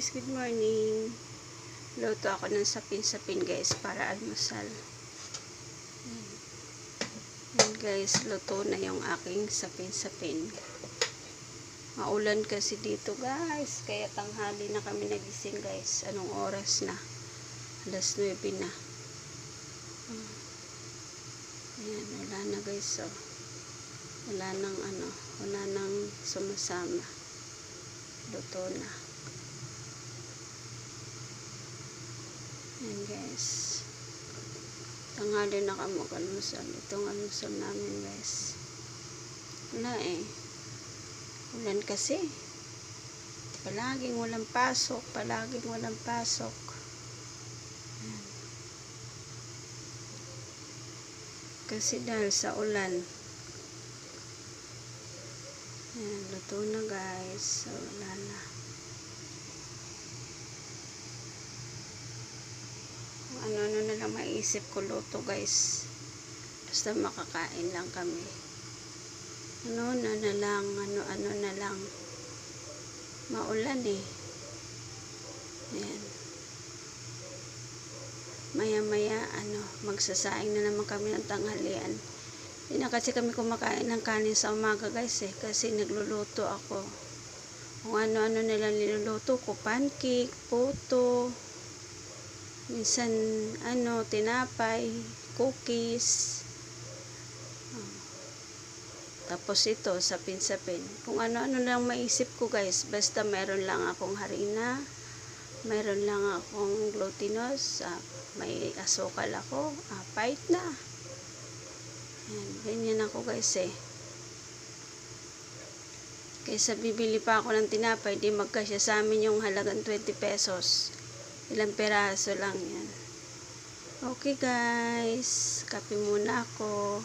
guys, good morning. Luto ako ng sapin-sapin guys para almusal. Ayan. Guys, luto na yung aking sapin-sapin. Maulan kasi dito guys, kaya tanghali na kami nagising guys. Anong oras na? Alas 9 na. Ayan, wala na guys oh. Wala nang ano, wala nang sumasama. Luto na. Ayan guys. Tanghali na ka mag-almusal. Itong almusal namin guys. Wala eh. Ulan kasi. Palaging walang pasok. Palaging walang pasok. Kasi dahil sa ulan. Ayan, luto na guys. So, wala na. Kung Ano-ano na lang maisip ko luto guys. Basta makakain lang kami. Ano na na lang, ano-ano na lang. Maulan eh. Ayan. Maya-maya, ano, magsasaing na naman kami ng tanghalian. Hindi na kasi kami kumakain ng kanin sa umaga guys eh. Kasi nagluluto ako. Kung ano-ano nila niluluto ko. Pancake, puto. Minsan, ano, tinapay, cookies. Oh. Tapos ito, sapin-sapin. Kung ano-ano lang maisip ko guys. Basta meron lang akong harina. Meron lang akong glutinous. ah, may asukal ako. Ah, pahit na. Ayan, ganyan ako guys eh. Kaysa bibili pa ako ng tinapay, di magkasya sa amin yung halagang 20 pesos. Ilang peraso lang yan. Okay guys, kape muna ako.